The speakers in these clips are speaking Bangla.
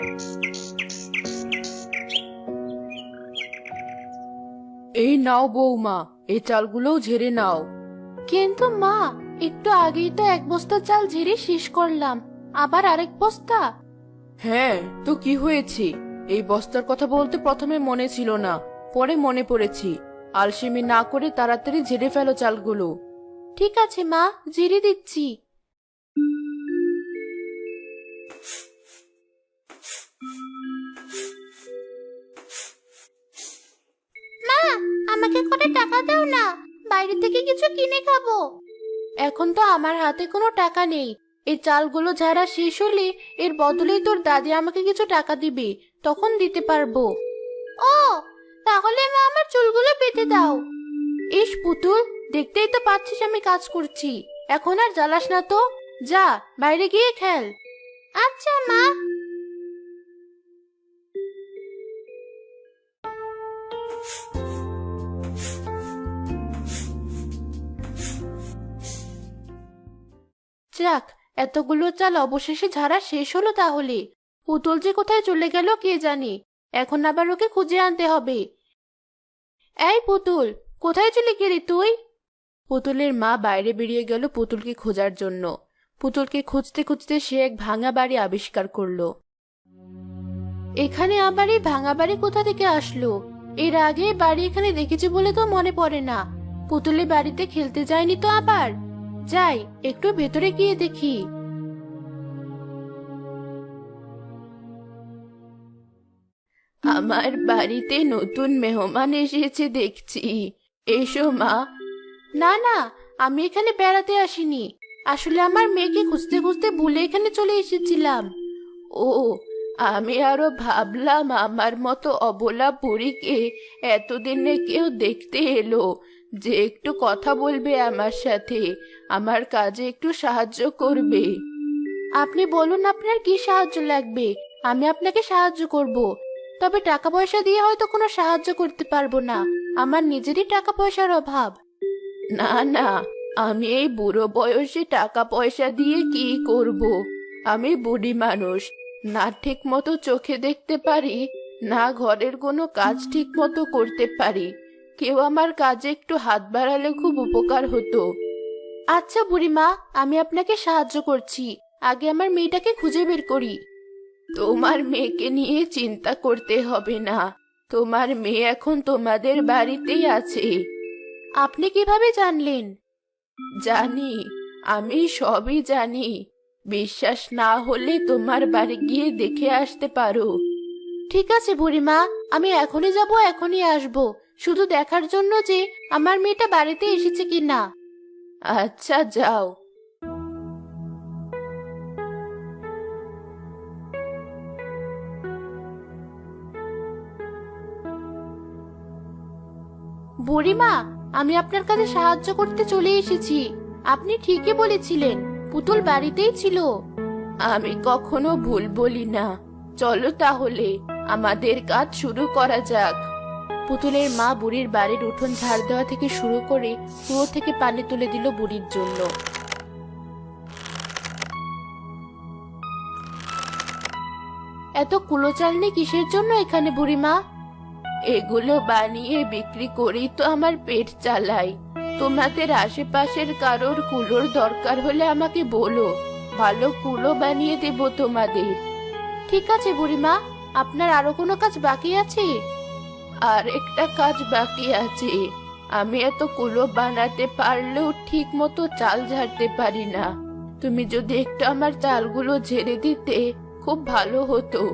এই নাও বৌমা এই চালগুলোও ঝেড়ে নাও। কিন্তু মা একটু আগেই তো এক বস্তা চাল ঝেড়ে শেষ করলাম আবার আরেক বস্তা? হ্যাঁ তো কি হয়েছে? এই বস্তার কথা বলতে প্রথমে মনে ছিল না পরে মনে পড়েছি। আলসেমি না করে তাড়াতাড়ি ঝেড়ে ফেলো চালগুলো। ঠিক আছে মা ঝেড়ে দিচ্ছি। আমাকে করে টাকা দাও না, বাইরে থেকে কিছু কিনে খাব। এখন তো আমার হাতে কোনো টাকা নেই। এই চালগুলো ঝাড়া শেষ হলে এর বদলেই তোর দাদি আমাকে কিছু টাকা দিবে, তখন দিতে পারব। ও, তাহলে মা আমার চুলগুলো বেঁধে দাও। ইস পুতুল, দেখতেই তো পাচ্ছিস আমি কাজ করছি। এখন আর জ্বালাস না তো। যা, বাইরে গিয়ে খেল। আচ্ছা মা। যাক এতগুলো চাল অবশেষে ঝাড়া শেষ হলো তাহলে। পুতুল যে কোথায় চলে গেল কে জানি? এখন আবার ওকে খুঁজে আনতে হবে। এই পুতুল, কোথায় চলে গেলি তুই? পুতুলের মা বাইরে বেরিয়ে গেল পুতুলকে খোঁজার জন্য। পুতুলকে খুঁজতে খুঁজতে সে এক ভাঙা বাড়ি আবিষ্কার করল। এখানে আবার এই ভাঙা বাড়ি কোথা থেকে আসলো? এর আগে বাড়ি এখানে দেখেছি বলে তো মনে পড়ে না। পুতুলের বাড়িতে খেলতে যায়নি তো আবার? যাই, একটু ভেতরে গিয়ে দেখি। আমার বাড়িতে নতুন মেহমান এসেছে দেখছি। এসো, মা। না না, আমি এখানে বেড়াতে আসিনি। আসলে আমার মেয়েকে খুঁজতে খুঁজতে ভুলে এখানে চলে এসেছিলাম। ও, আমি আরও ভাবলাম আমার মতো অবলা বুড়িকে এতদিনে কেউ দেখতে এলো। যে একটু কথা বলবে আমার সাথে, আমার কাজে একটু সাহায্য করবে। আপনি বলুন আপনার কি সাহায্য লাগবে, আমি আপনাকে সাহায্য করব। তবে টাকা পয়সা দিয়ে হয়তো কোনো সাহায্য করতে পারব না, আমার নিজেরই টাকা পয়সার অভাব। না না, আমি এই বুড়ো বয়সে টাকা পয়সা দিয়ে কি করব? আমি বুড়ি মানুষ, না ঠিক মতো চোখে দেখতে পারি, না ঘরের কোনো কাজ ঠিক মতো করতে পারি। কেউ আমার কাজে একটু হাত বাড়ালে খুব উপকার হতো। আচ্ছা বুড়িমা, আমি আপনাকে সাহায্য করছি। আগে আমার মেয়েটাকে খুঁজে বের করি। তোমার মেয়েকে নিয়ে চিন্তা করতে হবে না। তোমার মেয়ে এখন তোমাদের বাড়িতেই আছে। আপনি কীভাবে জানলেন? জানি, আমি সবই জানি। বিশ্বাস না হলে তোমার বাড়ি গিয়ে দেখে আসতে পারো। ঠিক আছে বুড়িমা, আমি এখনই যাব, এখনই আসব। শুধু দেখার জন্য যে আমার মেয়েটা বাড়িতে এসেছে কিনা আচ্ছা যাও। বুড়িমা, আমি আপনার কাছে সাহায্য করতে চলে এসেছি। আপনি ঠিকই বলেছিলেন, পুতুল বাড়িতেই ছিল। আমি কখনো ভুল বলি না। চলো তাহলে, আমাদের কাজ শুরু করা যাক। পুতুলের মা বুড়ির বাড়ির উঠোন ঝাড় দেওয়া থেকে শুরু করে কুয়ো থেকে পানি তুলে দিল বুড়ির জন্য। এত কুলো চালনি কিসের জন্য এখানে বুড়িমা এগুলো বানিয়ে বিক্রি করেই তো আমার পেট চালাই। তোমাদের আশেপাশের কারোর কুলোর দরকার হলে আমাকে বলো। ভালো কুলো বানিয়ে দেব তোমাদের। ঠিক আছে বুড়িমা আপনার আরও কোনো কাজ বাকি আছে? আর একটা কাজ বাকি আছে। আমি এত কুলো বানাতে পারলেও ঠিক মতো চাল ঝাড়তে পারি না। তুমি যদি একটু আমার চালগুলো ঝেড়ে দিতে খুব ভালো হতো।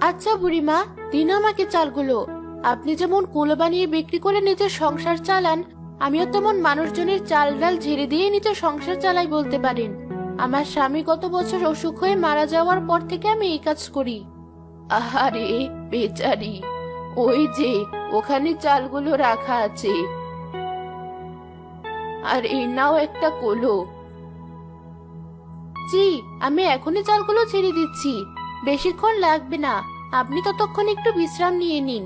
আচ্ছা বুড়িমা দিন আমাকে চালগুলো। আপনি যেমন কুলো বানিয়ে বিক্রি করে নিজের সংসার চালান আমিও তেমন মানুষজনের চাল ডাল ঝেড়ে দিয়ে নিজের সংসার চালাই বলতে পারেন। আমার স্বামী গত বছর অসুখ হয়ে মারা যাওয়ার পর থেকে আমি এই কাজ করি। আহারে বেচারি। ওই যে, ওখানে চালগুলো রাখা আছে। আর এই নাও একটা কোলো। জি আমি এখনই চালগুলো ছেড়ে দিচ্ছি। বেশিক্ষণ লাগবে না। আপনি ততক্ষণ একটু বিশ্রাম নিয়ে নিন।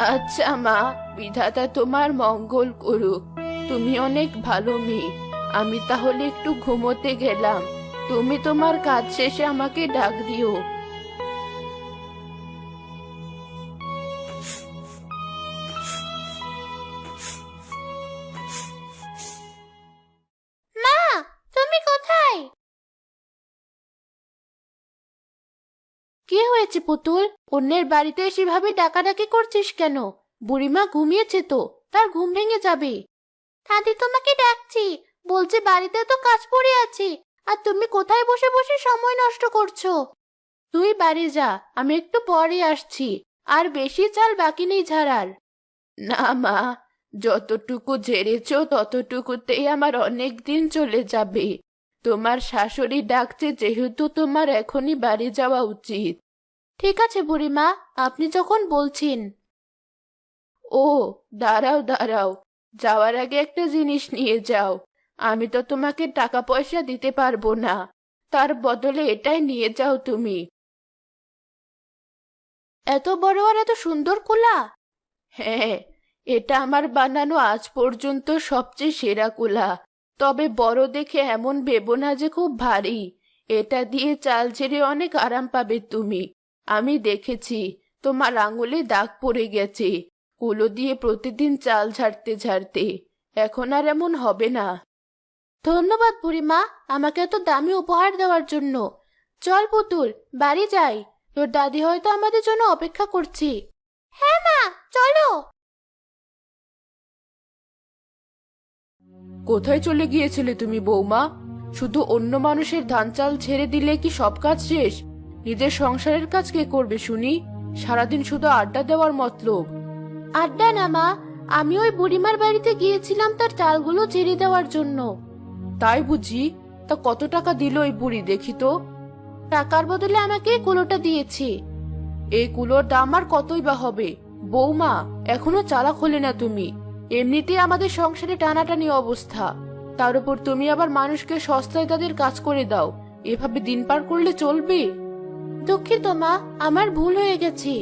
আচ্ছা মা, বিধাতা তোমার মঙ্গল করুক। তুমি অনেক ভালো মেয়ে। আমি তাহলে একটু ঘুমোতে গেলাম। তুমি তোমার কাজ শেষে আমাকে ডাক দিও। হয়েছে পুতুল? অন্যের বাড়িতে এসে ভাবে ডাকাডাকি করছিস কেন? বুড়িমা ঘুমিয়েছে তো, তার ঘুম ভেঙে যাবে। দাদি তোমাকে ডাকছি, বলছে বাড়িতে তো কাজ পড়ে আছে, আর তুমি কোথায় বসে বসে সময় নষ্ট করছ? তুই বাড়ি যা, আমি একটু পরে আসছি, আর বেশি চাল বাকি নেই ঝাড়ার। না মা, যতটুকু ঝেড়েছ ততটুকুতেই আমার অনেক দিন চলে যাবে। তোমার শাশুড়ি ডাকছে যেহেতু তোমার এখনই বাড়ি যাওয়া উচিত। ঠিক আছে বুড়িমা, আপনি যখন বলছেন। ও, দাঁড়াও দাঁড়াও, যাওয়ার আগে একটা জিনিস নিয়ে যাও। আমি তো তোমাকে টাকা পয়সা দিতে পারব না, তার বদলে এটাই নিয়ে যাও তুমি। এত বড় আর এত সুন্দর কুলা? হ্যাঁ এটা আমার বানানো আজ পর্যন্ত সবচেয়ে সেরা কুলা। তবে বড় দেখে এমন ভেবো না যে খুব ভারী। এটা দিয়ে চাল ছেড়ে অনেক আরাম পাবে তুমি। আমি দেখেছি, তোমার আঙুলে দাগ পড়ে গেছে, কুলো দিয়ে প্রতিদিন চাল ঝাড়তে ঝাড়তে। এখন আর এমন হবে না। ধন্যবাদ বুড়িমা, আমাকে এত দামি উপহার দেওয়ার জন্য। চল পুতুল, বাড়ি যাই। তোর দাদি হয়তো আমাদের জন্য অপেক্ষা করছে। হ্যাঁ মা, চলো। কোথায় চলে গিয়েছিলে তুমি বৌমা? শুধু অন্য মানুষের ধান চাল ছেড়ে দিলে কি সব কাজ শেষ? নিজের সংসারের কাজ কে করবে শুনি? সারাদিন শুধু আড্ডা দেওয়ার মতলব আড্ডা না মা। আমি ওই বুড়িমার বাড়িতে গিয়েছিলাম তার চালগুলো ছেড়ে দেওয়ার জন্য। তাই বুঝি? তা কত টাকা দিল ওই বুড়ি দেখি তো। টাকার বদলে আমাকে এই কুলোটা দিয়েছে। এই কুলোর দাম আর কতই বা হবে? বৌমা এখনও চালাক হলে না তুমি। এমনিতেই আমাদের সংসারে টানাটানি অবস্থা। তার উপর তুমি আবার মানুষকে সস্তায় তাদের কাজ করে দাও। এভাবে দিন পার করলে চলবে? দুঃখিত, মা, আমার ভুল হয়ে গেছে।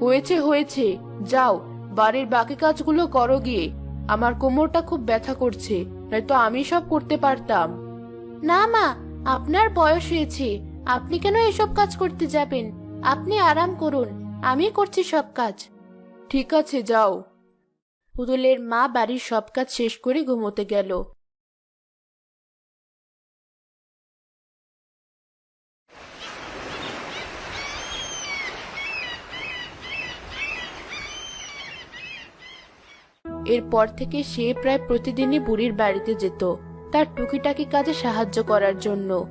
হয়েছে হয়েছে। যাও, বাড়ির বাকি কাজগুলো করো গিয়ে। আমার কোমরটা খুব ব্যথা করছে, নয়তো আমি সব করতে পারতাম। না, মা, আপনার বয়স হয়েছে। আপনি কেন এসব কাজ করতে যাবেন? আপনি আরাম করুন, আমি করছি সব কাজ। ঠিক আছে, যাও। পুতুলের মা বাড়ির সব কাজ শেষ করে ঘুমোতে গেল। এরপর থেকে সে প্রায় প্রতিদিনই বুড়ির বাড়িতে যেত, তার টুকিটাকি কাজে সাহায্য করার জন্য।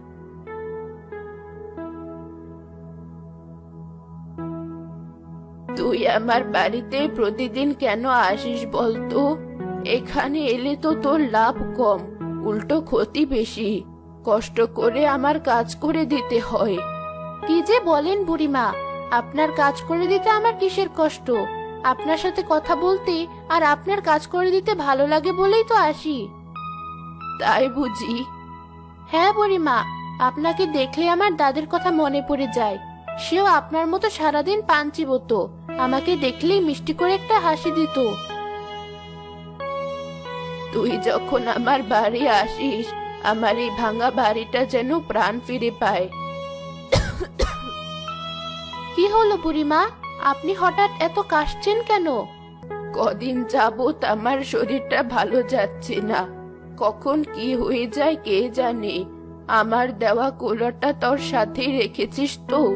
তুই আমার বাড়িতে প্রতিদিন কেন আসিস বলতো? এখানে এলে তো তোর লাভ কম, উল্টো ক্ষতি বেশি। কষ্ট করে আমার কাজ করে দিতে হয়। কি যে বলেন বুড়িমা, আপনার কাজ করে দিতে আমার কিসের কষ্ট? আপনার সাথে কথা বলতে আর আপনার কাজ করে দিতে ভালো লাগে বলেই তো আসি। তাই বুঝি। হ্যাঁ বুড়িমা আপনাকে দেখলে আমার দাদের কথা মনে পড়ে যায়। সেও আপনার মতো সারাদিন পান চিবতো আমাকে দেখলেই মিষ্টি করে একটা হাসি দিত। তুই যখন আমার বাড়ি আসিস আমার এই ভাঙা বাড়িটা যেন প্রাণ ফিরে পায়। কি হলো বুড়িমা? আপনি হঠাৎ এত কাশছেন কেন? কদিন যাবত আমার শরীরটা ভালো যাচ্ছে না। কখন কি হয়ে যায় কে জানে? আমার দেওয়া কুলোটা তোর সাথেই রেখেছিস তো?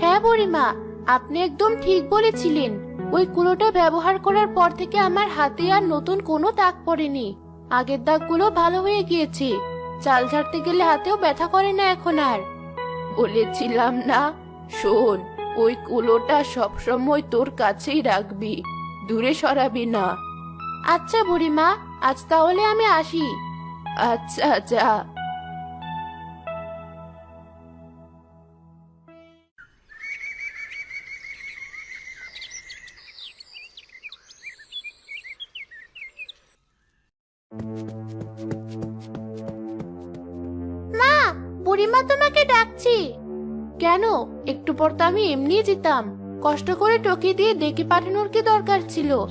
হ্যাঁ বুড়িমা আপনি একদম ঠিক বলেছিলেন। ওই কুলোটা ব্যবহার করার পর থেকে আমার হাতে আর নতুন কোনো দাগ পড়েনি। আগের দাগগুলো ভালো হয়ে গিয়েছে। চাল ঝাড়তে গেলে হাতেও ব্যথা করে না এখন আর। বলেছিলাম না শোন ওই কুলোটা সবসময় তোর কাছেই রাখবি। দূরে সরাবি না। আচ্ছা বুড়িমা আজ তাহলে আমি আসি। আচ্ছা যা। একটু পর তো আমি এমনি যেতাম। কষ্ট করে টকি দিয়ে ডেকে পাঠানোর কি দরকার ছিল?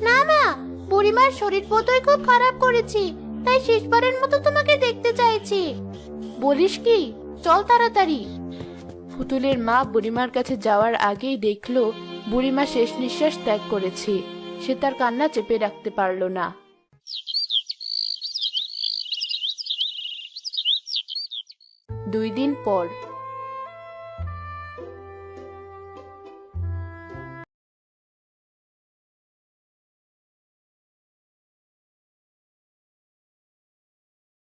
না মা বুড়িমার শরীর বোধহয় খুব খারাপ করেছি তাই শেষবারের মতো তোমাকে দেখতে চাইছি। বলিস কি? চল তাড়াতাড়ি। পুতুলের মা বুড়িমার কাছে যাওয়ার আগেই দেখল বুড়িমা শেষ নিঃশ্বাস ত্যাগ করেছে। সে তার কান্না চেপে রাখতে পারল না। দুই দিন পর